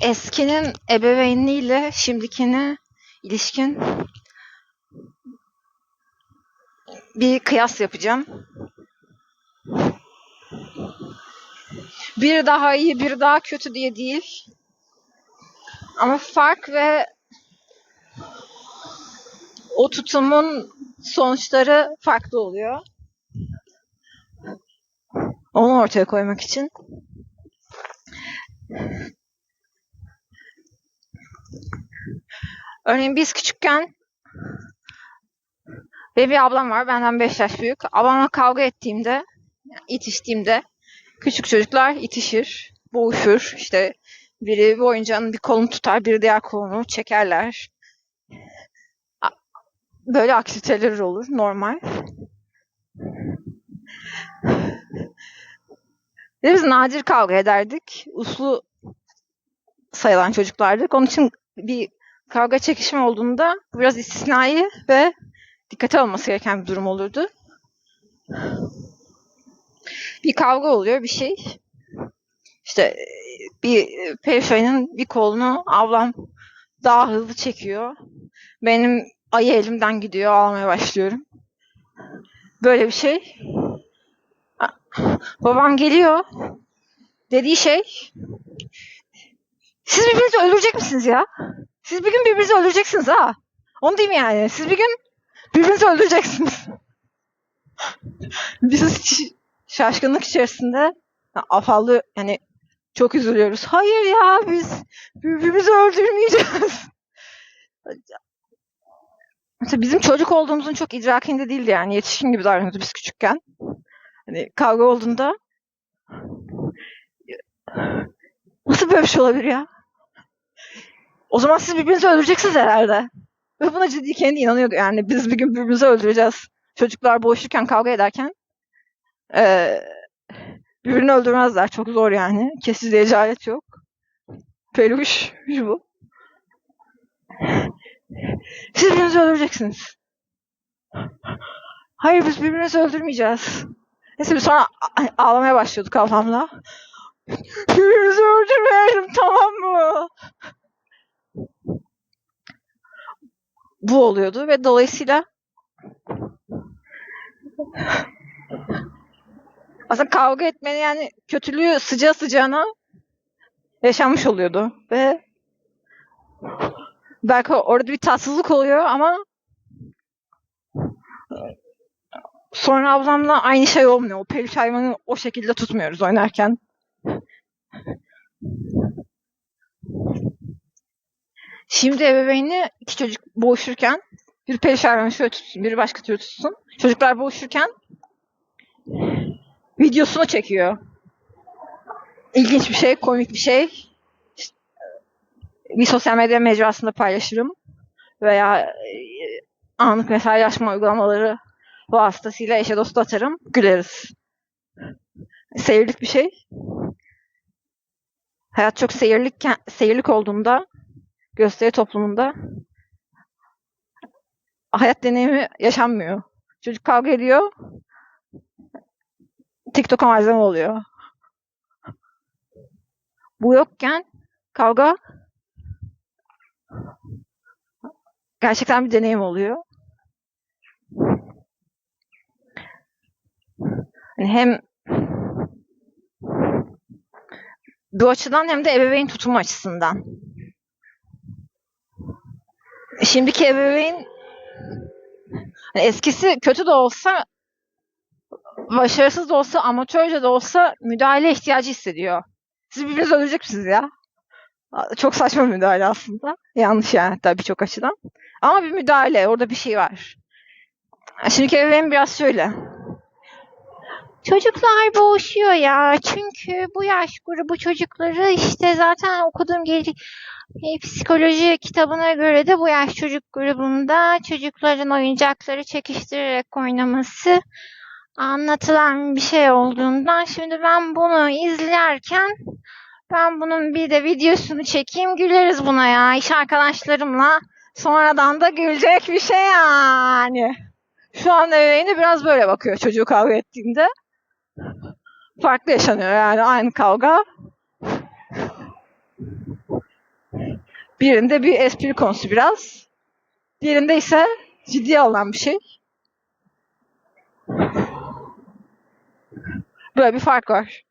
eskinin ebeveynliğiyle şimdikine ilişkin bir kıyas yapacağım. Bir daha iyi, bir daha kötü diye değil. Ama fark ve o tutumun sonuçları farklı oluyor. Onu ortaya koymak için. Örneğin biz küçükken benim bir ablam var benden 5 yaş büyük. Ablamla kavga ettiğimde, itiştiğimde küçük çocuklar itişir, boğuşur. İşte biri bu oyuncağın bir kolunu tutar, biri diğer kolunu çekerler. Böyle aktiviteler olur normal. Biz nadir kavga ederdik. Uslu sayılan çocuklardık. Onun için bir kavga çekişme olduğunda biraz istisnai ve dikkate alınması gereken bir durum olurdu. Bir kavga oluyor bir şey. İşte bir perişanın bir kolunu ablam daha hızlı çekiyor. Benim ayı elimden gidiyor. Ağlamaya başlıyorum. Böyle bir şey. Babam geliyor. Dediği şey siz birbirinizi öldürecek misiniz ya? Siz bir gün birbirinizi öldüreceksiniz ha. Onu diyeyim yani. Siz bir gün birbirinizi öldüreceksiniz. Biz şaşkınlık içerisinde ya, afalı yani çok üzülüyoruz. Hayır ya biz birbirimizi öldürmeyeceğiz. Mesela bizim çocuk olduğumuzun çok idrakinde değildi yani. Yetişkin gibi davranıyordu biz küçükken. Hani kavga olduğunda nasıl böyle bir şey olabilir ya? O zaman siz birbirinizi öldüreceksiniz herhalde. Ve buna ciddi kendi inanıyordu yani. Biz bir gün birbirimizi öldüreceğiz. Çocuklar boğuşurken, kavga ederken eee birbirini öldürmezler. Çok zor yani. Kesizleyici alet yok. Peluş bu. Siz birbirinizi öldüreceksiniz. Hayır biz birbirimizi öldürmeyeceğiz. Neyse biz sonra ağlamaya başlıyorduk kafamla. Birbirimizi öldürmeyelim tamam mı? Bu oluyordu ve dolayısıyla aslında kavga etmenin yani kötülüğü sıcağı sıcağına yaşanmış oluyordu ve belki orada bir tatsızlık oluyor ama sonra ablamla aynı şey olmuyor. O peluş hayvanı o şekilde tutmuyoruz oynarken. Şimdi ebeveyni iki çocuk boğuşurken bir hayvanı şöyle tutsun, biri başka türlü tutsun. Çocuklar boğuşurken videosunu çekiyor. İlginç bir şey, komik bir şey. Bir sosyal medya mecrasında paylaşırım. Veya e, anlık mesajlaşma uygulamaları vasıtasıyla eşe dostu atarım. Güleriz. Seyirlik bir şey. Hayat çok seyirlik, seyirlik olduğunda gösteri toplumunda hayat deneyimi yaşanmıyor. Çocuk kavga ediyor. TikTok'a malzeme oluyor. Bu yokken kavga gerçekten bir deneyim oluyor. Yani hem bu açıdan hem de ebeveyn tutumu açısından. Şimdiki ebeveyn hani eskisi kötü de olsa başarısız da olsa amatörce de olsa müdahale ihtiyacı hissediyor. Siz birbirinizi öldürecek misiniz ya? Çok saçma bir müdahale aslında. Yanlış yani hatta birçok açıdan. Ama bir müdahale. Orada bir şey var. Şimdiki ebeveyn biraz şöyle. Çocuklar boğuşuyor ya. Çünkü bu yaş grubu çocukları işte zaten okuduğum geri e, psikoloji kitabına göre de bu yaş çocuk grubunda çocukların oyuncakları çekiştirerek oynaması anlatılan bir şey olduğundan şimdi ben bunu izlerken ben bunun bir de videosunu çekeyim güleriz buna ya iş arkadaşlarımla sonradan da gülecek bir şey yani. Şu an ebeveyni biraz böyle bakıyor çocuğu kavga ettiğinde. Farklı yaşanıyor yani aynı kavga. Birinde bir espri konusu biraz. Diğerinde ise ciddiye alınan bir şey. Böyle bir fark var.